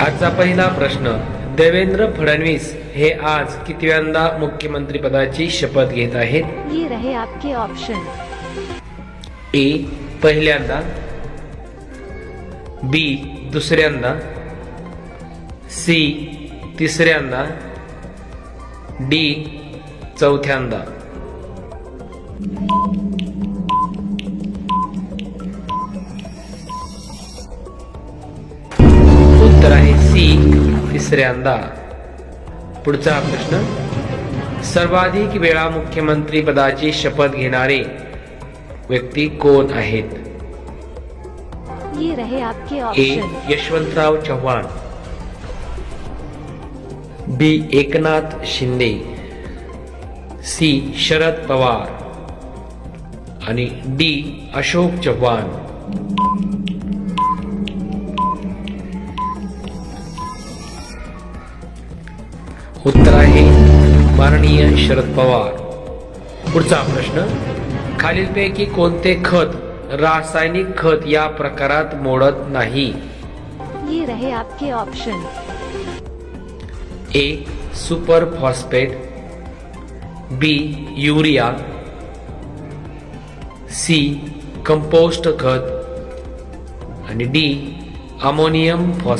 आजचा पहिला प्रश्न देवेंद्र फडणवीस हे आज कितव्यांदा मुख्यमंत्री पदाची शपथ घेत आहेत? ये रहे आपके ऑप्शन ए पहिल्यांदा. बी दुसऱ्यांदा. सी तिसऱ्यांदा. डी चौथ्यांदा. उत्तर आहे सी तिसऱ्यांदा. पुढचा प्रश्न. सर्वाधिक वेळा मुख्यमंत्री पदाची शपथ घेणारे व्यक्ती कोण आहेत? ये रहे आपके A Yashwantrao Chavan. B Eknath Shinde. C Sharad Pawar. आणि डी अशोक चव्हाण. उत्तर आहे माननीय शरद पवार. पुढचा प्रश्न खालीलपैकी कोणते खत रासायनिक खत या प्रकारात मोडत नाही? ये रहे आपके option A super phosphate. B urea. C compost खत. आणि डी अमोनियम फॉस्फेट